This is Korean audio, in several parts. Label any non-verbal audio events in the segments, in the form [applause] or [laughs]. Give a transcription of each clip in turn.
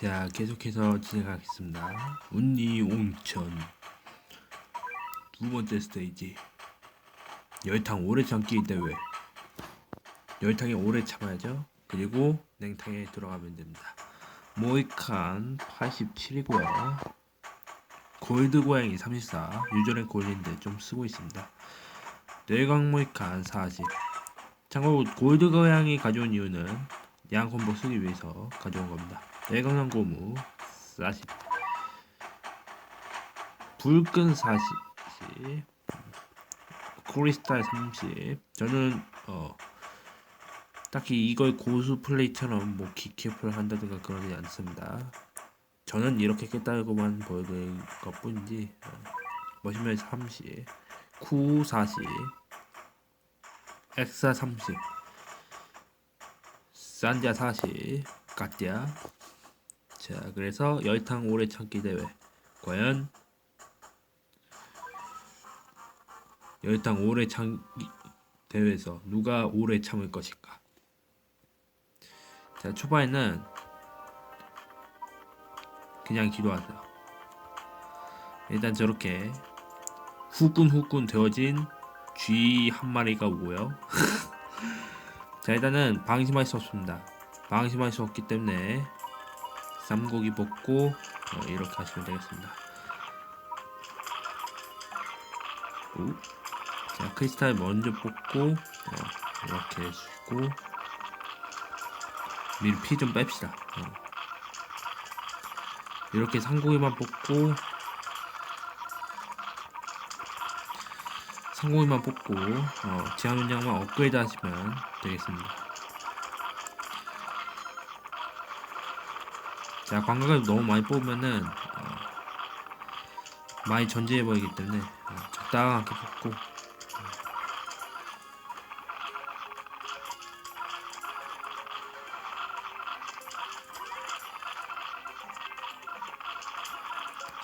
자, 계속해서 진행하겠습니다. 운니 온천 두 번째 스테이지 열탕 오래 참기 대회 열탕에 오래 참아야죠. 그리고 냉탕에 들어가면 됩니다. 모이칸 87이고요. 골드 고양이 34 유저랭 골드인데 좀 쓰고 있습니다. 뇌광 모이칸 40 참고로 골드 고양이 가져온 이유는 양 콤보 쓰기 위해서 가져온 겁니다. 대강남 고무 40 불끈 40 크리스탈 30 저는 어 딱히 이걸 고수 플레이처럼 뭐 기캡을 한다든가 그러지 않습니다. 저는 이렇게 깼다고만 보여드릴 것 뿐이지 어, 머신맨 30 쿠 40 엑사 30 산자 40 까띠아 자 그래서 열탕 오래 참기 대회. 과연 열탕 오래 참기 대회에서 누가 오래 참을 것인가 자 초반에는 그냥 기도하세요. 일단 저렇게 후끈후끈 되어진 쥐 한 마리가 오고요. [laughs] 자 일단은 방심할 수 없습니다. 방심할 수 없기 때문에 쌈고기 볶고 어, 이렇게 하시면 되겠습니다. 오. 자 크리스탈 먼저 뽑고 어, 이렇게 해주고 미리 피 좀 뺍시다. 어. 이렇게 상고기만 뽑고 상고기만 뽑고 어, 제한 문장만 업그레이드 하시면 되겠습니다. 자 광각을 너무 많이 뽑으면은 어, 많이 전제해 버리기 때문에 어, 적당하게 뽑고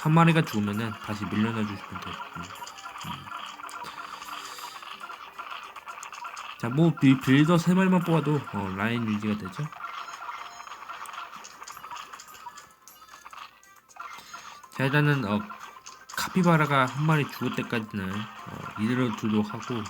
한 마리가 죽으면은 다시 밀려나 주시면 돼요. 음. 음. 자, 뭐 빌- 빌더 세 마리만 뽑아도 어, 라인 유지가 되죠. 일단은 어 카피바라가 한 마리 죽을 때까지는 어, 이대로 두도록 하고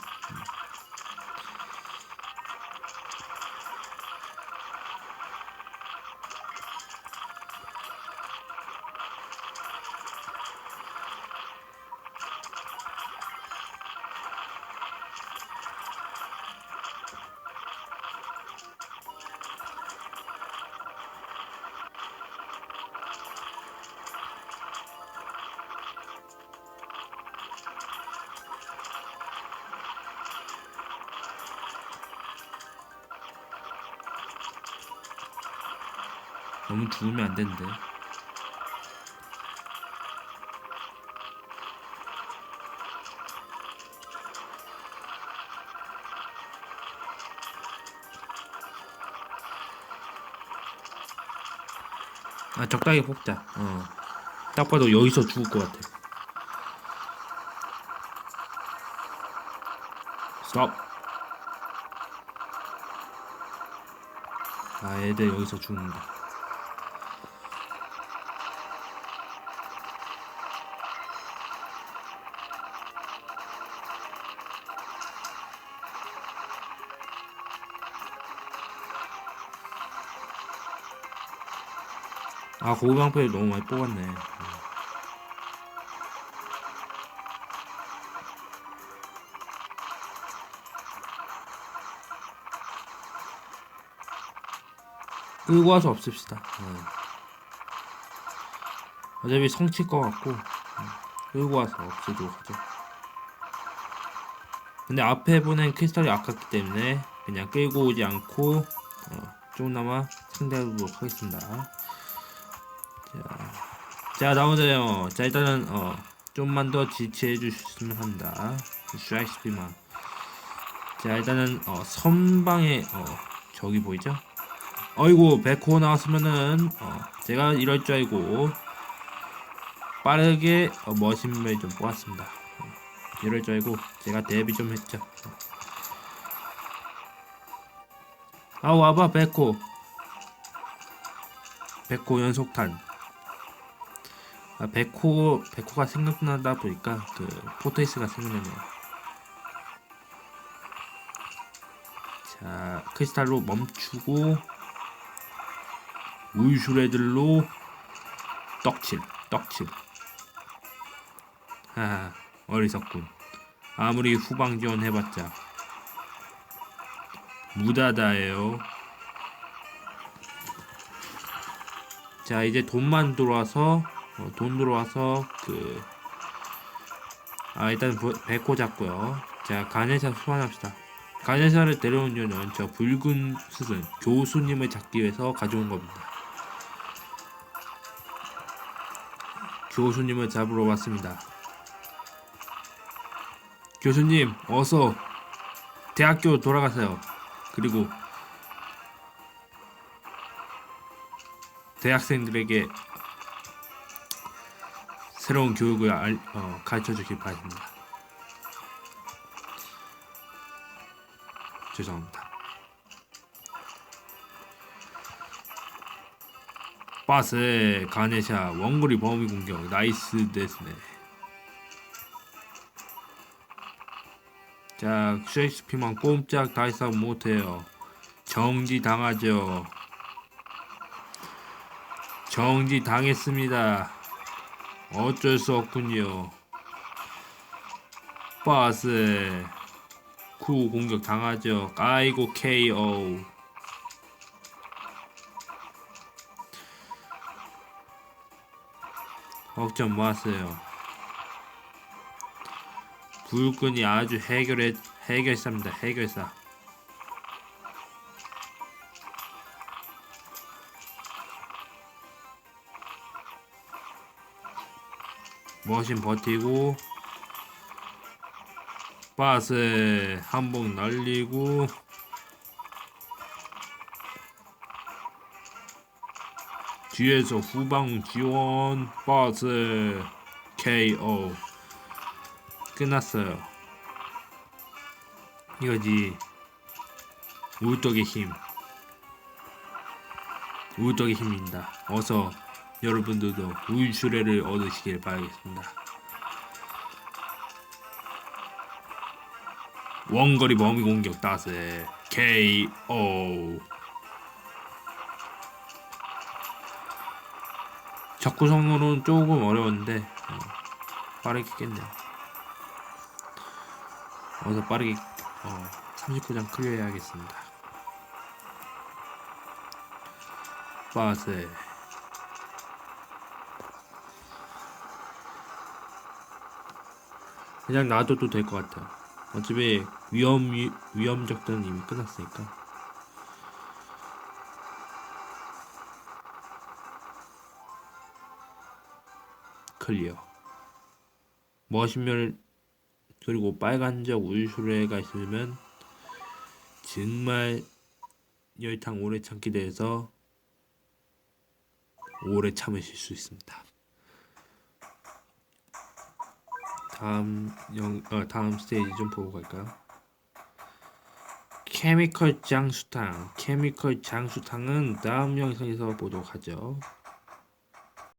너무 죽으면 안 되는데. 아 적당히 뽑자. 어 딱 봐도 여기서 죽을 것 같아. 스톱. 아 애들 여기서 죽는다 아 고기방패 너무 많이 뽑았네 끌고 와서 없읍시다 어. 어차피 성칠 것 같고 어. 끌고 와서 없애도록 하죠 근데 앞에 보낸 크리스탈이 아깝기 때문에 그냥 끌고 오지 않고 어, 조금나마 상대하도록 하겠습니다 자, 자 나오세요. 자 일단은 어 좀만 더 지체해 주셨으면 합니다. 슈아이스피만. 자 일단은 어 선방에 어 저기 보이죠? 어이구 백호 나왔으면은 어 제가 이럴 줄 알고 빠르게 어, 머신멜 좀 뽑았습니다. 어, 이럴 줄 알고 제가 대비 좀 했죠. 어. 아 와봐 백호 백호 연속탄. 아, 백호 백호가 생각나다 보니까 그 포테이스가 생각나네요. 자 크리스탈로 멈추고 울슈레들로 떡칠 떡칠. 아 어리석군. 아무리 후방 지원해봤자 무다다예요. 자 이제 돈만 들어와서 어, 돈 들어와서 그 아 일단 부- 백호 잡고요. 자 가네샤 소환합시다. 가네샤를 데려온 이유는 저 붉은 스승 교수님을 잡기 위해서 가져온 겁니다. 교수님을 잡으러 왔습니다. 교수님 어서 대학교 돌아가세요. 그리고 대학생들에게 새로운 교육을 알, 어, 가르쳐 주길 바랍니다. 죄송합니다. 바스 가네샤 원거리 범위 공격 나이스 데스네. 자 셰익스피만 꼼짝 달싹 못해요. 정지 당하죠. 정지 당했습니다. 어쩔 수 없군요. 바스 쿠 공격 당하죠. 아이고 KO. 걱정 마세요. 불끈이 아주 해결해 해결사입니다. 해결사. 머신 버티고 바스 한봉 날리고 뒤에서 후방 지원 바스 KO 끝났어요. 이거지. 우떡의 힘. 우떡의 힘입니다. 어서 여러분들도 우유슈레를 얻으시길 바라겠습니다. 원거리 범위 공격 따세 KO 적구성으로는 조금 어려웠는데 어, 빠르게 깼네요. 어서 빠르게 어, 39장 클리어 해야겠습니다. 빠세 그냥 놔둬도 될 것 같아요. 어차피 위험 위, 위험 적들은 이미 끝났으니까. 클리어. 머신멸 그리고 빨간적 우유수레가 있으면 정말 열탕 오래 참기 대해서 오래 참으실 수 있습니다. 다음 영 어, 다음 스테이지 좀 보고 갈까요? 케미컬 장수탕 케미컬 장수탕은 다음 영상에서 보도록 하죠.